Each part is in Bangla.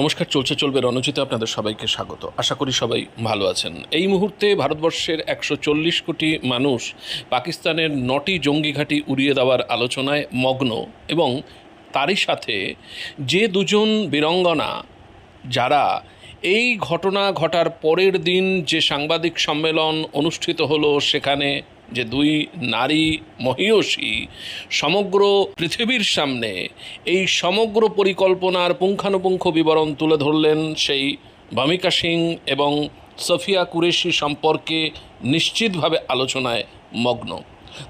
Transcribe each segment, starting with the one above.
নমস্কার, চলছে, চলবে রণজিতে আপনাদের সবাইকে স্বাগত। আশা করি সবাই ভালো আছেন। এই মুহূর্তে ভারতবর্ষের একশো চল্লিশ কোটি মানুষ পাকিস্তানের নটি জঙ্গি ঘাঁটি উড়িয়ে দেওয়ার আলোচনায় মগ্ন এবং তারই সাথে যে দুজন বীরঙ্গনা, যারা এই ঘটনা ঘটার পরের দিন যে সাংবাদিক সম্মেলন অনুষ্ঠিত হলো সেখানে যে দুই নারী মহিয়সী সমগ্র পৃথিবীর সামনে এই সমগ্র পরিকল্পনার পুঙ্খানুপুঙ্খ বিবরণ তুলে ধরলেন সেই ভূমিকা সিং এবং সফিয়া কুরেশি সম্পর্কে নিশ্চিতভাবে আলোচনায় মগ্ন।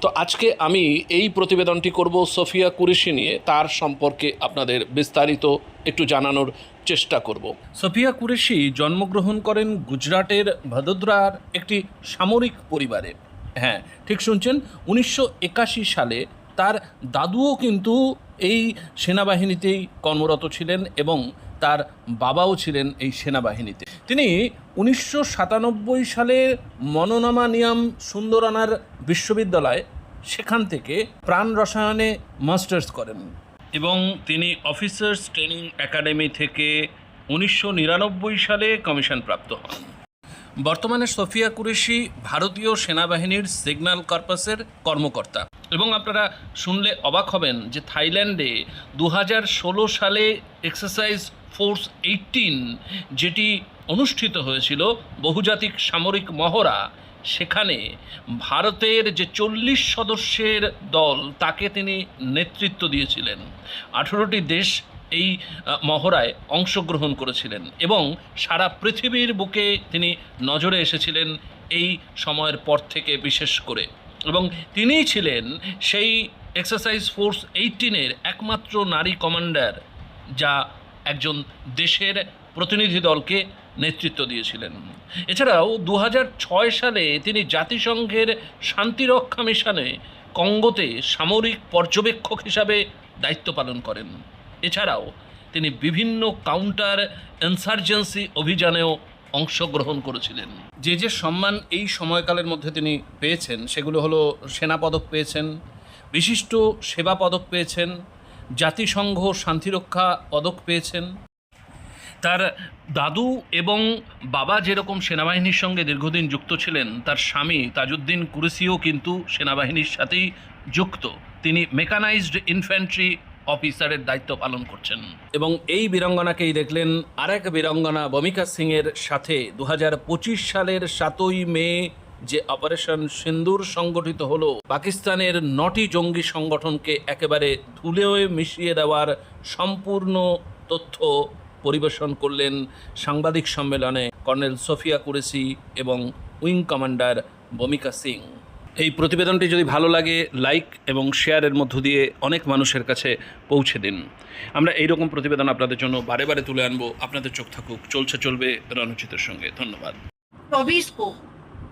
তো আজকে আমি এই প্রতিবেদনটি করব সফিয়া কুরেশি নিয়ে, তার সম্পর্কে আপনাদের বিস্তারিত একটু জানানোর চেষ্টা করব। সফিয়া কুরেশি জন্মগ্রহণ করেন গুজরাটের ভদোদরার একটি সামরিক পরিবারে। হ্যাঁ ঠিক শুনছেন? উনিশশো একাশি সালে তার দাদুও কিন্তু এই সেনাবাহিনীতেই কর্মরত ছিলেন এবং তার বাবাও ছিলেন এই সেনাবাহিনীতে। তিনি উনিশশো সাতানব্বই সালে মনোনামানিয়াম সুন্দরানার বিশ্ববিদ্যালয়, সেখান থেকে প্রাণ রসায়নে মাস্টার্স করেন। এবং তিনি অফিসার্স ট্রেনিং একাডেমি থেকে উনিশশো নিরানব্বই সালে কমিশন প্রাপ্ত হন। বর্তমানে সোফিয়া কুরেশি ভারতীয় সেনাবাহিনীর সিগন্যাল কর্পাসের কর্মকর্তা। এবং আপনারা শুনলে অবাক হবেন যে থাইল্যান্ডে দু হাজার ষোলো সালে এক্সারসাইজ ফোর্স এইটিন যেটি অনুষ্ঠিত হয়েছিল, বহুজাতিক সামরিক মহড়া, সেখানে ভারতের যে চল্লিশ সদস্যের দল তাকে তিনি নেতৃত্ব দিয়েছিলেন। আঠেরোটি দেশ এই মহড়ায় অংশগ্রহণ করেছিলেন এবং সারা পৃথিবীর বুকে তিনি নজরে এসেছিলেন এই সময়ের পর থেকে বিশেষ করে। এবং তিনিই ছিলেন সেই এক্সারসাইজ ফোর্স এইটিনের একমাত্র নারী কমান্ডার যা একজন দেশের প্রতিনিধি দলকে নেতৃত্ব দিয়েছিলেন। এছাড়াও দু সালে তিনি জাতিসংঘের শান্তিরক্ষা মিশনে কঙ্গোতে সামরিক পর্যবেক্ষক হিসাবে দায়িত্ব পালন করেন। এছাড়াও তিনি বিভিন্ন কাউন্টার ইনসার্জেন্সি অভিযানেও অংশগ্রহণ করেছিলেন। যে যে সম্মান এই সময়কালের মধ্যে তিনি পেয়েছেন সেগুলো হলো সেনা পদক পেয়েছেন বিশিষ্ট সেবা পদক পেয়েছেন জাতিসংঘ শান্তিরক্ষা পদক পেয়েছেন। তার দাদু এবং বাবা যেরকম সেনাবাহিনীর সঙ্গে দীর্ঘদিন যুক্ত ছিলেন তার স্বামী তাজউদ্দিন কুরেসিও কিন্তু সেনাবাহিনীর সাথেই যুক্ত। তিনি মেকানাইজড ইনফ্যান্ট্রি অফিসারের দায়িত্ব পালন করছেন। এবং এই বীরাঙ্গনাকেই দেখলেন আরেক বীরাঙ্গনা বমিকা সিংয়ের সাথে। দু হাজার পঁচিশ সালের সাতই মে যে অপারেশন সিন্দুর সংগঠিত হলো, পাকিস্তানের নটি জঙ্গি সংগঠনকে একেবারে ধুলেও মিশিয়ে দেওয়ার সম্পূর্ণ তথ্য পরিবেশন করলেন সাংবাদিক সম্মেলনে কর্নেল সোফিয়া কুরেসি এবং উইং কমান্ডার বমিকা সিং। এই প্রতিবেদনটি যদি ভালো লাগে লাইক এবং শেয়ারের মধ্য দিয়ে অনেক মানুষের কাছে পৌঁছে দিন আমরা এইরকম প্রতিবেদন আপনাদের জন্য বারে বারে তুলে আনবো আপনাদের চোখ থাকুক চলছে চলবে রণজিতের সঙ্গে ধন্যবাদ चौबीस को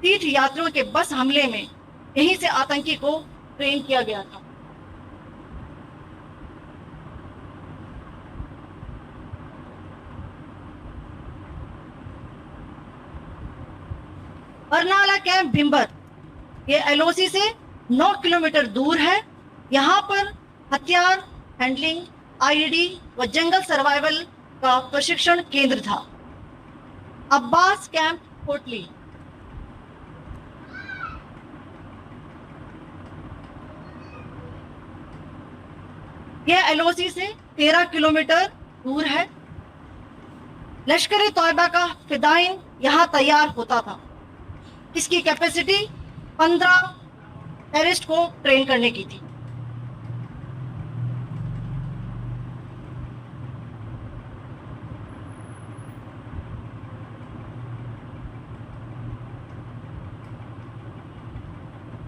तीर्थ यात्रियों के बस हमले में यहीं से आतंकी को ट्रेन किया गया था बरनाला कैंप भिम्बर ये एलओसी से 9 किलोमीटर दूर है। यहाँ पर हथियार हैंडलिंग आईडी व जंगल सर्वाइवल का प्रशिक्षण केंद्र था। अब्बास कैंप कोटली यह एलओसी से 13 किलोमीटर दूर है। लश्कर तोयबा का फिदाइन यहाँ तैयार होता था। इसकी कैपेसिटी 15 टेररिस्ट को ट्रेन करने की थी।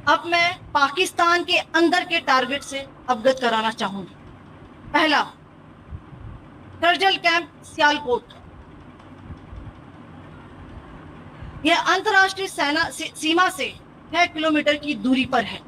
अब मैं पाकिस्तान के अंदर के टारगेट से अवगत कराना चाहूँगी। पहला करजल कैंप सियालकोट यह अंतर्राष्ट्रीय सेना सीमा से 6 किलोमीटर की दूरी पर है?